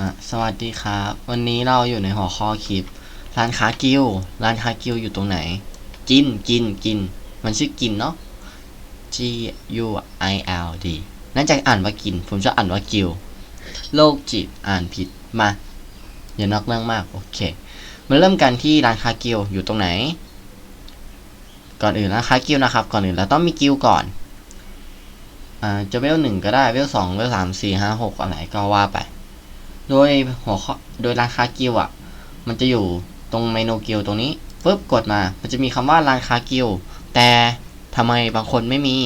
อะสวัสดีครับ วันนี้เราอยู่ในหัวข้อคลิป ร้านค้ากิวร้านค้ากิวอยู่ตรงไหน กินกินกิน มันชื่อกินเนาะ G U I L D น่าจะอ่านว่ากิน ผมจะอ่านว่ากิวโลกจิตอ่านผิดมาอย่านอกเรื่องมากโอเคมาเริ่มกันที่ร้านค้ากิวอยู่ตรงไหน ก่อนอื่นร้านค้ากิวนะครับ ก่อนอื่นเราต้องมีกิวก่อนอ่าจะเวลหนึ่งก็ได้เวลสองเวลสามสี่ห้าหกอะไรก็ว่าไป โดยหัวข้อโดยร้านค้ากิวอะ มันจะอยู่ตรงเมนูกิวตรงนี้ปุ๊บกดมา มันจะมีคำว่าร้านค้ากิวแต่ทำไมบางคนไม่มี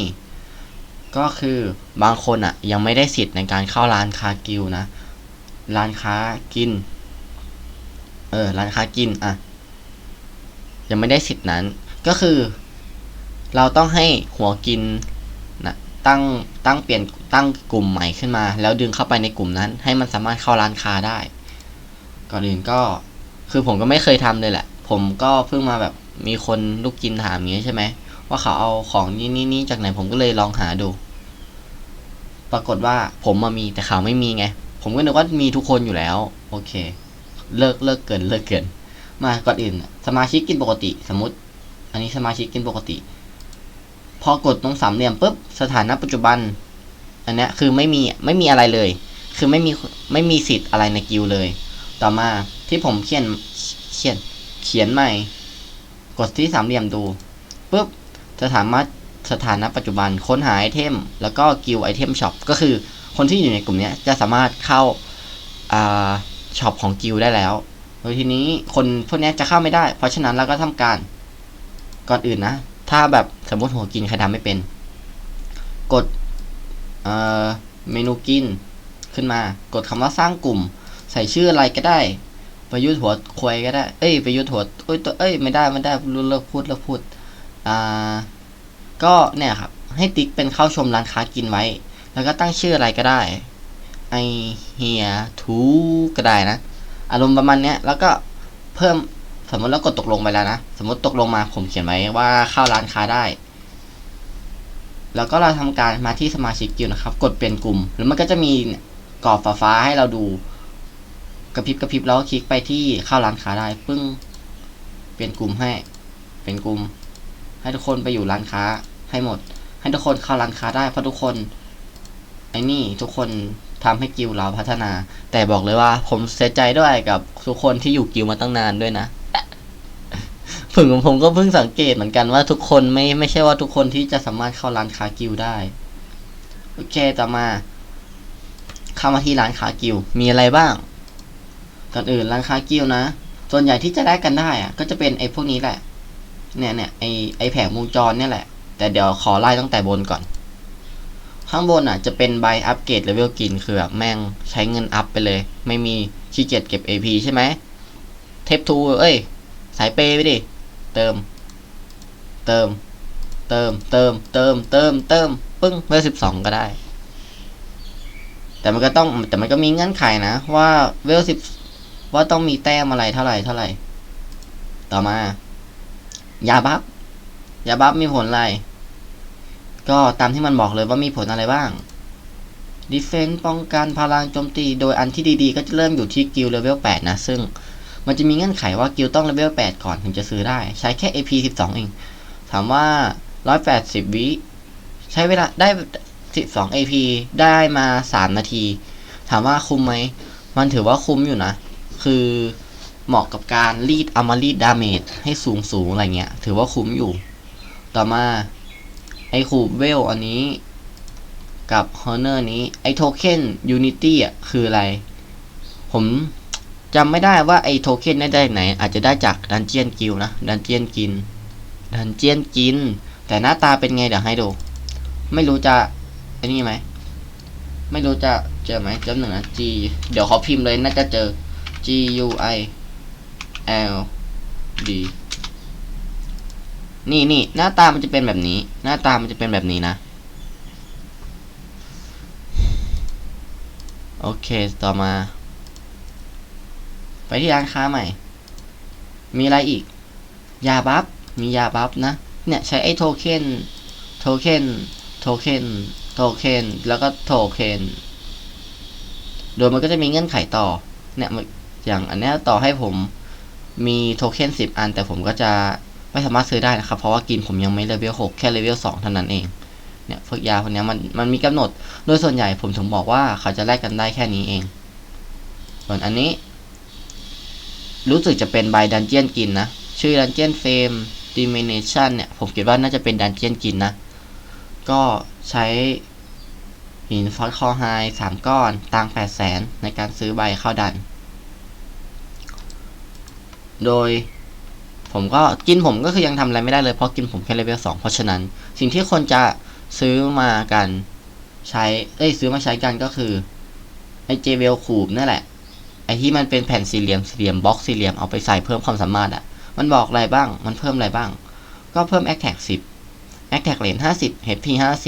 ก็คือบางคนอะ ยังไม่ได้สิทธิ์ในการเข้าร้านค้ากิวนะร้านค้ากิน เออ ร้านค้ากินอะ ยังไม่ได้สิทธิ์นั้น ก็คือ เราต้องให้หัวกินนะตั้งตั้งเปลี่ยน ตั้งกลุ่มใหม่ขึ้นมา แล้วดึงเข้าไปในกลุ่มนั้น ให้มันสามารถเข้าร้านค้าได้ ก่อนอื่นก็ คือผมก็ไม่เคยทำเลยแหละ ผมก็เพิ่งมาแบบมีคนลูกกินถามอย่างนี้ใช่ไหมว่าเขาเอาของนี่นี่นี่จากไหนผมก็เลยลองหาดู ปรากฏว่าผมมามีแต่เขาไม่มีไง ผมก็นึกว่ามีทุกคนอยู่แล้ว โอเค เลิกเลิกเกินเลิกเกิน มาก่อนอื่น สมาชิกกินปกติ สมมติ อันนี้สมาชิกกินปกติ พอกดตรงสามเหลี่ยมปุ๊บสถานะปัจจุบัน อันนี้คือไม่มีไม่มีอะไรเลย คือไม่มีไม่มีสิทธิ์อะไรในกิลเลย ต่อมาที่ผมเขียนเขียนเขียนใหม่ กดที่สามเหลี่ยมดูปุ๊บจะสามารถสถานะปัจจุบันค้นหาไอเทม แล้วก็กิลไอเทมช็อปก็คือคนที่อยู่ในกลุ่มนี้จะสามารถเข้าช็อปของกิลได้แล้วโดยทีนี้คนพวกนี้จะเข้าไม่ได้ เพราะฉะนั้นเราก็ทำการก่อนอื่นนะ ถ้าแบบสมมติหัวกินใครทำไม่เป็น กด เมนูกินขึ้นมา กดคำว่าสร้างกลุ่ม ใส่ชื่ออะไรก็ได้ ประยุทธ์หัวควยก็ได้ เอ้ยประยุทธ์หัวเอ้ยตัวเอ้ยไม่ได้ไม่ได้เลิกพูดเลิกพูดอ่าก็เนี่ยครับ ให้ติ๊กเป็นเข้าชมร้านค้ากินไว้ แล้วก็ตั้งชื่ออะไรก็ได้ไอเฮียทูก็ได้นะ อารมณ์ประมาณเนี้ยแล้วก็เพิ่มสมมติเรากดตกลงไปแล้วนะ สมมติตกลงมาผมเขียนไว้ว่าเข้าร้านค้าได้ แล้วก็เราทำการมาที่สมาชิกกิลนะครับ กดเปลี่ยนกลุ่ม แล้วมันก็จะมีกรอบฟ้าให้เราดูกระพริบกระพริบแล้วคลิกไปที่เข้าร้านค้าได้ปึ้งเปลี่ยนกลุ่มให้ เป็นกลุ่ม ให้ทุกคนไปอยู่ร้านค้าให้หมด ให้ทุกคนเข้าร้านค้าได้เพราะทุกคนไอ้นี่ทุกคนทำให้กิลด์เราพัฒนา แต่บอกเลยว่าผมเสียใจด้วยกับทุกคนที่อยู่กิลมาตั้งนานด้วยนะ ผมผมก็เพิ่งสังเกตเหมือนกันว่าทุกคนไม่ไม่ใช่ว่าทุกคนที่จะสามารถเข้าร้านค้ากิลด์ได้ โอเคต่อมาเข้ามาที่ร้านค้ากิลด์มีอะไรบ้าง ก่อนอื่นร้านค้ากิลด์นะ ส่วนใหญ่ที่จะได้กันได้อะก็จะเป็นไอ้พวกนี้แหละ เนี่ยเนี่ยไอไอแผงวงจรเนี่ยแหละ แต่เดี๋ยวขอไล่ตั้งแต่บนก่อน ข้างบนอะ จะเป็นใบอัปเกรดเลเวลกินคือแบบแม่งใช้เงินอัพไปเลย ไม่มีขี้เกียจเก็บ AP ใช่ไหมเทปทูเอ้ย สายเปไปดิ เติม เติม เติม เติม เติม เติม เติม ปึ้งเวลสิบสองก็ได้ แต่มันก็ต้อง แต่มันก็มีเงื่อนไขนะ ว่าเวลสิบว่าต้องมีแต้มอะไรเท่าไหร่เท่าไหร่ ต่อมา ยาบัฟ ยาบัฟมีผลอะไร ก็ตามที่มันบอกเลยว่ามีผลอะไรบ้าง Defense ป้องกันพลังโจมตี โดยอันที่ดีๆ ก็จะเริ่มอยู่ที่กิลเลเวล8นะ ซึ่ง มันจะมีเงื่อนไขว่ากิลต้องเลเวล8 ก่อนถึงจะซื้อได้ ใช้แค่ AP 12 เอง ถามว่า 180 วิใช้เวลาได้ 12 AP ได้มา 3 นาที ถามว่าคุ้มไหม มันถือว่าคุ้มอยู่นะ คือเหมาะกับการรีดเอามารีดดาเมจให้สูงสูงอะไรเงี้ย ถือว่าคุ้มอยู่ ต่อมา ไอคูเวลอันนี้กับฮอเนอร์นี้ ไอโทเค็นยูนิตี้อะ คืออะไร ผม จำไม่ได้ว่าไอโทเค็นได้ได้ไหน อาจจะได้จากดันเจียนกิลนะดันเจียนกินดันเจียนกิน แต่หน้าตาเป็นไงเดี๋ยวให้ดู ไม่รู้จะไอ้นี่ไหมไม่รู้จะเจอไหมจำหนึ่งนะ G เดี๋ยวขอพิมพ์เลยน่าจะเจอ G U I L D นี่นี่หน้าตามันจะเป็นแบบนี้ หน้าตามันจะเป็นแบบนี้นะ โอเค ต่อมา ไปที่ร้านค้าใหม่ มีอะไรอีก ยาบัฟ มียาบัฟนะ เนี่ยใช้ไอ้โทเค็น โทเค็น โทเค็น โทเค็น แล้วก็โทเค็น โดยมันก็จะมีเงื่อนไขต่อ เนี่ยอย่างอันนี้ต่อให้ผมมีโทเค็นสิบอัน แต่ผมก็จะไม่สามารถซื้อได้นะครับ เพราะว่ากินผมยังไม่เลเวลหกแค่เลเวลสองเท่านั้นเอง เนี่ยพวกยาพวกนี้มันมันมีกำหนด โดยส่วนใหญ่ผมถึงบอกว่าเขาจะแลกกันได้แค่นี้เอง ส่วนอันนี้ รู้สึกจะเป็นใบดันเจียนกินนะ ชื่อดันเจียนเฟมดิเมเนชันเนี่ย ผมคิดว่าน่าจะเป็นดันเจียนกินนะ ก็ใช้หินฟอสคอไฮสามก้อนตังแปดแสนในการซื้อใบเข้าดัน โดยผมก็กินผมก็คือยังทำอะไรไม่ได้เลย เพราะกินผมแค่เลเวลสองเพราะฉะนั้น สิ่งที่คนจะซื้อมากันใช้ เอ้ยซื้อมาใช้กันก็คือไอเจเวลคูบนั่นแหละ อที่มันเป็นแผ่นสี่เหลี่ยมสี่เหลี่ยมบล็อกสี่เหลี่ยมเอาไปใส่เพิ่มความสามารถอะ่ะ มันบอกอะไรบ้าง มันเพิ่มอะไรบ้าง ก็เพิ่ม a t t a c 10 a t t a c Range 50 HP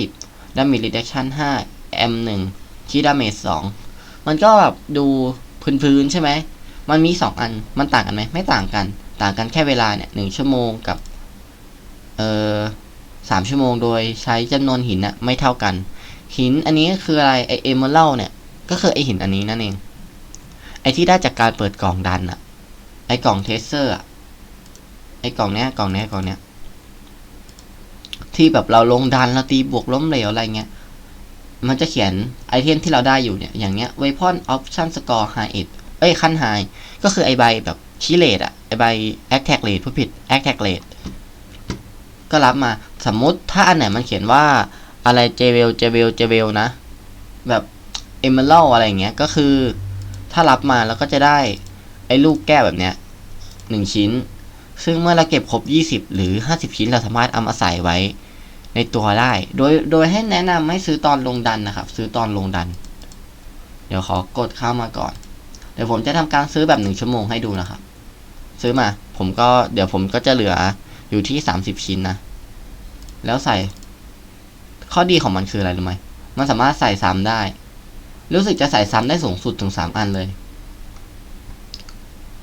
50 Damage Reduction 5 M 1 Key Damage 2 มันก็แบบดูพื้นๆใช่ไหม มันมี 2 อัน มันต่างกันไหม ไม่ต่างกัน ต่างกันแค่เวลาเนี่ยหนึ่งชั่วโมงกับ เอ่อสามชั่วโมงโดยใช้จำนวนหินน่ะไม่เท่ากัน หินอันนี้คืออะไรไอเอเมอรัลเนี่ย ก็คือไอหินอันนี้นั่นเอง ไอที่ได้จากการเปิดกล่องดันอะไอกล่องเทสเซอร์อะไอกล่องเนี้ยกล่องเนี้ยกล่องเนี้ยที่แบบเราลงดันเราตีบวกล้มเหลวอะไรเงี้ย มันจะเขียนไอเทมที่เราได้อยู่เนี่ย อย่างเงี้ย weapon option score high เอ้ยขั้น high ก็คือไอใบแบบคีเลตอะไอใบ attack rate ผู้ผิด attack rate ก็รับมา สมมุติถ้าอันไหนมันเขียนว่าอะไรเจเวลเจเวลเจเวลนะ แบบเอเมอรัลอะไรเงี้ย ก็คือ ถ้ารับมาแล้วก็จะได้ไอ้ลูกแก้วแบบเนี้ยหนึ่งชิ้น ซึ่งเมื่อเราเก็บครบ 20 หรือ 50 ชิ้นเราสามารถเอามาใส่ไว้ในตัวได้ โดย โดยให้แนะนำให้ซื้อตอนลงดันนะครับ ซื้อตอนลงดัน เดี๋ยวขอกดเข้ามาก่อน เดี๋ยวผมจะทำการซื้อแบบหนึ่งชั่วโมงให้ดูนะครับ ซื้อมา ผมก็ เดี๋ยวผมก็จะเหลืออยู่ที่ 30 ชิ้นนะ แล้วใส่ ข้อดีของมันคืออะไรรู้ไหมมันสามารถใส่ซ้ำได้ รู้สึกจะใส่ซ้ำได้สูงสุดถึง 3 อันเลย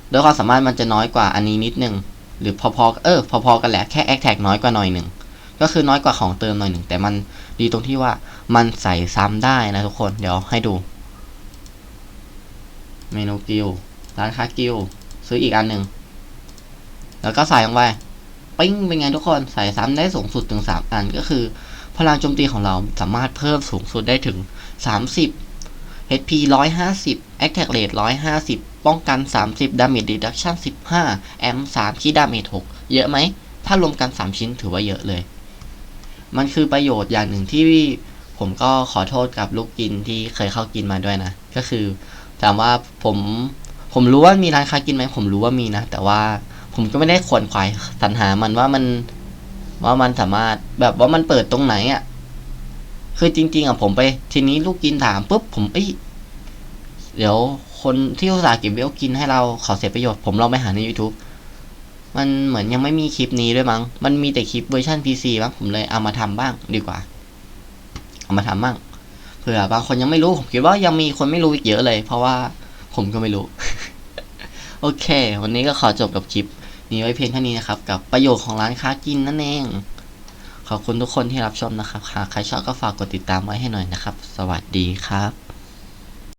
โดยความสามารถมันจะน้อยกว่าอันนี้นิดนึง หรือพอๆเออพอๆกันแหละแค่แอคแท็กน้อยกว่าหน่อยหนึ่งก็คือน้อยกว่าของเติมหน่อยหนึ่งแต่มันดีตรงที่ว่ามันใส่ซ้ำได้นะทุกคนเดี๋ยวให้ดู เมนูกิลร้านค้ากิลซื้ออีกอันหนึ่งแล้วก็ใส่ลงไปปิ้งเป็นไงทุกคนใส่ซ้ำได้สูงสุดถึง 3 อันก็คือ พลังโจมตีของเราสามารถเพิ่มสูงสุดได้ถึง 30 HP 150 Attack Rate 150 ป้องกัน 30 Damage Reduction 15 M 3 Key Damage 6เยอะไหม ถ้ารวมกัน 3 ชิ้นถือว่าเยอะเลย มันคือประโยชน์อย่างหนึ่งที่ผมก็ขอโทษกับลูกกินที่เคยเข้ากินมาด้วยนะ ก็คือถามว่าผมผมรู้ว่ามีร้านค้ากินไหมผมรู้ว่ามีนะ แต่ว่าผมก็ไม่ได้ขวนขวายสรรหามันว่ามันว่ามันสามารถแบบว่ามันเปิดตรงไหนอะ่ะ คือจริง ๆอะผมไป ทีนี้ลูกกินถามปุ๊บผมเอ้ยเดี๋ยวคนที่อุตส่าห์เก็บเวลกินให้เราขอเสียประโยชน์ผมลองไปหาใน YouTube มันเหมือนยังไม่มีคลิปนี้ด้วยมั้ง มันมีแต่คลิปเวอร์ชัน PC มั้งผมเลยเอามาทำบ้างดีกว่า เอามาทำบ้าง เผื่อบางคนยังไม่รู้ผมคิดว่ายังมีคนไม่รู้อีกเยอะเลย เพราะว่าผมก็ไม่รู้ โอเค วันนี้ก็ขอจบกับคลิปนี้ไว้เพียงเท่านี้นะครับ กับประโยชน์ของร้านค้ากินนั่นเอง ขอบคุณทุกคนที่รับชมนะครับหากใครชอบก็ฝากกดติดตามไว้ให้หน่อยนะครับ สวัสดีครับ